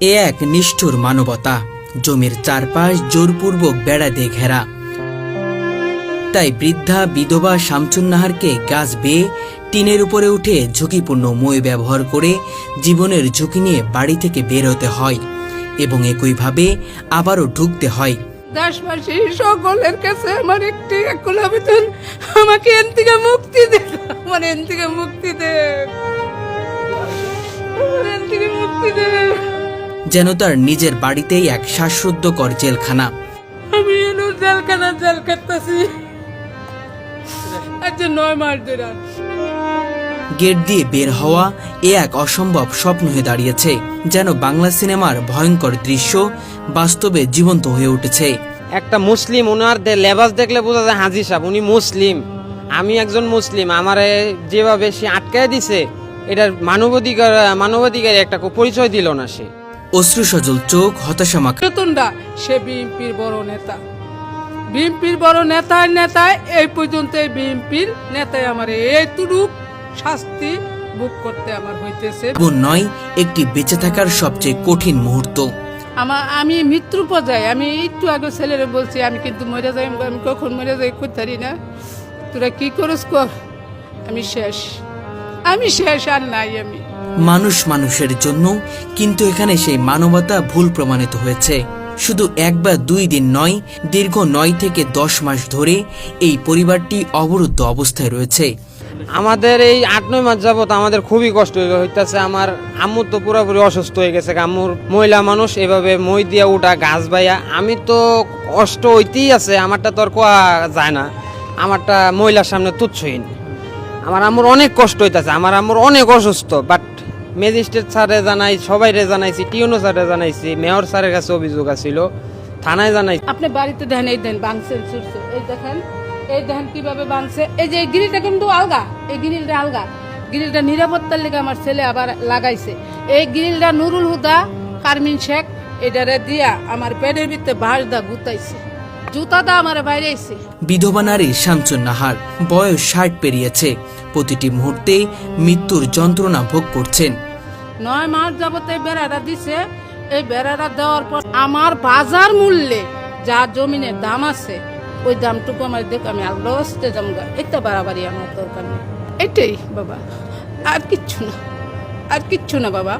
এ এক নিষ্ঠুর মানবতা, জমির চারপাশ জোরপূর্বক বেড়া দিয়ে ঘেরা। তাই বৃদ্ধা বিধবা শামচুন্নাহারকে গাছ বেয়ে টিনের উপরে উঠে ঝুঁকিপূর্ণ মই ব্যবহার করে জীবনের ঝুঁকি নিয়ে বাড়ি থেকে বের হতে হয় এবং একইভাবে আবারও ঢুকতে হয়। সকলের কাছে আমার একটি আমাকে মুক্তি দে, আমার এন থেকে মুক্তি যেন তার নিজের বাড়িতেই এক শ্বাসরুদ্ধকর জেলখানা। আমি এনে জেলখানা জেল কাটতেছি। আচ্ছা নয় মাস ধরে গেট দিয়ে বের হওয়া এ এক অসম্ভব স্বপ্ন হয়ে দাঁড়িয়েছে যেন বাংলা সিনেমার ভয়ঙ্কর দৃশ্য বাস্তবে জীবন্ত হয়ে উঠেছে। একটা মুসলিম ওনার দে- লেবাস দেখলে বোঝা যায় হাজি সাহেব উনি মুসলিম। আমি একজন মুসলিম আমারে যেভাবে সে আটকায় দিছে এটার মানবাধিকার মানবাধিকার একটা পরিচয় দিল না সে। অশ্রু সজল চোখ হতাশা মাখা। রতনদা সে বিএনপির বড় নেতা। বিএনপির বড় নেতায় নেতায় এই পর্যন্ত বিএনপির নেতায় আমার এইটুকু শাস্তি ভোগ করতে আমার হইতেছে। নয় একটি বেঁচে থাকার সবচেয়ে কঠিন মুহূর্ত। আমার আমি মৃত্যু পর্যায়ে আমি একটু আগে ছেলেরে বলছি আমি কিন্তু মরে যাই আমি কখন মরে যাই করতে না। তোরা কি করিস কর? আমি শেষ। আমি শেষ আর নাই আমি। মানুষ মানুষের জন্য, কিন্তু এখানে সেই মানবতা ভুল প্রমাণিত হয়েছে। শুধু এক বা দুই দিন নয়, দীর্ঘ নয় থেকে দশ মাস ধরে এই পরিবারটি অবরুদ্ধ অবস্থায় রয়েছে। আমাদের এই আট, নয় মাস যাবত আমাদের খুবই কষ্ট হইতাছে আমার আম্মু তো পুরোপুরি অসুস্থ হয়ে গেছে আম্মুর মহিলা মানুষ এভাবে মই দিয়া উঠা গাছ বাইয়া। আমি তো কষ্ট হইতেই আছে, আমারটা তো আর কোয়া যায় না। আমারটা মহিলার সামনে তুচ্ছহীন আমার আম্মুর অনেক কষ্ট হইতেছে, আমার আম্মুর অনেক অসুস্থ বাট ম্যাজিস্ট্রেট স্যারে জানাই সবাইরে জানাইছি টিউনো স্যারে জানাইছি মেয়র স্যারের কাছে অভিযোগ আছিল থানায় জানাই আপনি বাড়িতে দেখেন এই দেন বাংছেন চুরছে এই দেখেন এই দেখেন কীভাবে বাংছে। এই যে এই গ্রিলটা কিন্তু আলগা এই গ্রিলটা আলগা। গ্রিলটা নিরাপত্তার লেগে আমার ছেলে আবার লাগাইছে। এই গ্রিলটা নুরুল হুদা কারমিন শেখ এটারে দিয়া আমার পেটের ভিতরে বাঁশ দা গুতাইছে। জুতা দা আমার বাইরে আইছে বিধবা নারী শামচুন নাহার বয়স ষাট পেরিয়েছে। প্রতিটি মুহূর্তে মৃত্যুর যন্ত্রণা ভোগ করছেন। নয় মাস যাবত এই বেড়াটা দিছে। এই বেড়াটা দেওয়ার পর আমার বাজার মূল্যে যা জমিনের দাম আছে, ওই দামটুকু আমার দেখ, আমি আল্লাহ হস্তে জমগা এটা বাড়াবাড়ি আমার দরকার নেই। এটাই বাবা। আর কিচ্ছু না। আর কিচ্ছু না বাবা।